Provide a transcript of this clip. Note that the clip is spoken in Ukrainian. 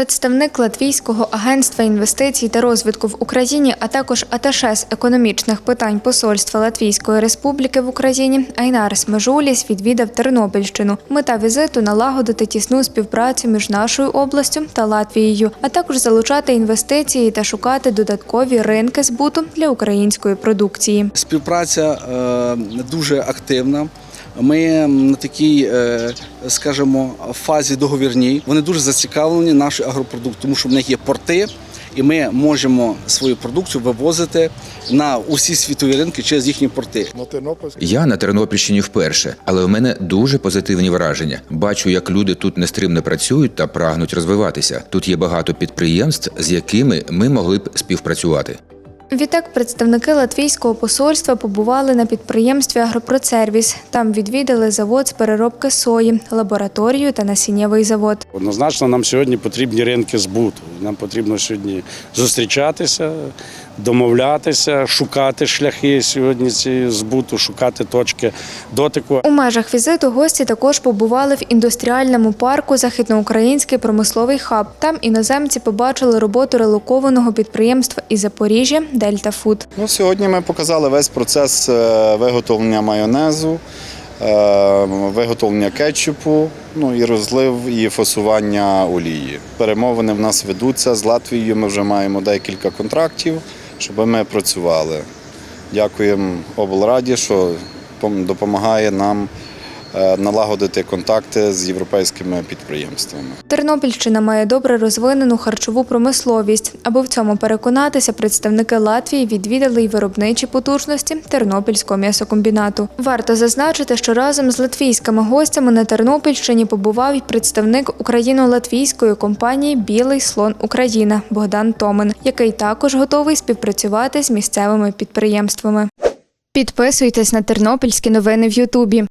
Представник Латвійського агентства інвестицій та розвитку в Україні, а також аташе з економічних питань Посольства Латвійської Республіки в Україні Айнарс Межуліс відвідав Тернопільщину. Мета візиту налагодити тісну співпрацю між нашою областю та Латвією, а також залучати інвестиції та шукати додаткові ринки збуту для української продукції. Співпраця е, дуже активна. Ми на такій, е, скажімо, фазі договірній. Вони дуже зацікавлені нашою агропродукцією, тому що в них є порти, і ми можемо свою продукцію вивозити на усі світові ринки через їхні порти. Я на Тернопільщині вперше, але в мене дуже позитивні враження. Бачу, як люди тут нестримно працюють та прагнуть розвиватися. Тут є багато підприємств, з якими ми могли б співпрацювати. Відтак, представники латвійського посольства побували на підприємстві Агропроцервіс. Там відвідали завод з переробки сої, лабораторію та насіннєвий завод. Однозначно, нам сьогодні потрібні ринки збуту. Нам потрібно сьогодні зустрічатися, домовлятися, шукати шляхи сьогодні ці збуту, шукати точки дотику. У межах візиту гості також побували в індустріальному парку Західноукраїнський промисловий хаб. Там іноземці побачили роботу релокованого підприємства із Запоріжжя Дельта Фуд. Ну, сьогодні ми показали весь процес е, виготовлення майонезу, е, виготовлення кетчупу, ну і розлив і фасування олії. Перемовини в нас ведуться з Латвією. Ми вже маємо декілька контрактів, щоб ми працювали. Дякуємо облраді, що допомагає нам налагодити контакти з європейськими підприємствами. Тернопільщина має добре розвинену харчову промисловість. Аби в цьому переконатися, представники Латвії відвідали й виробничі потужності Тернопільського м'ясокомбінату. Варто зазначити, що разом з латвійськими гостями на Тернопільщині побував й представник україно-латвійської компанії Білий слон Україна Богдан Томин, який також готовий співпрацювати з місцевими підприємствами. Підписуйтесь на тернопільські новини в Ютубі.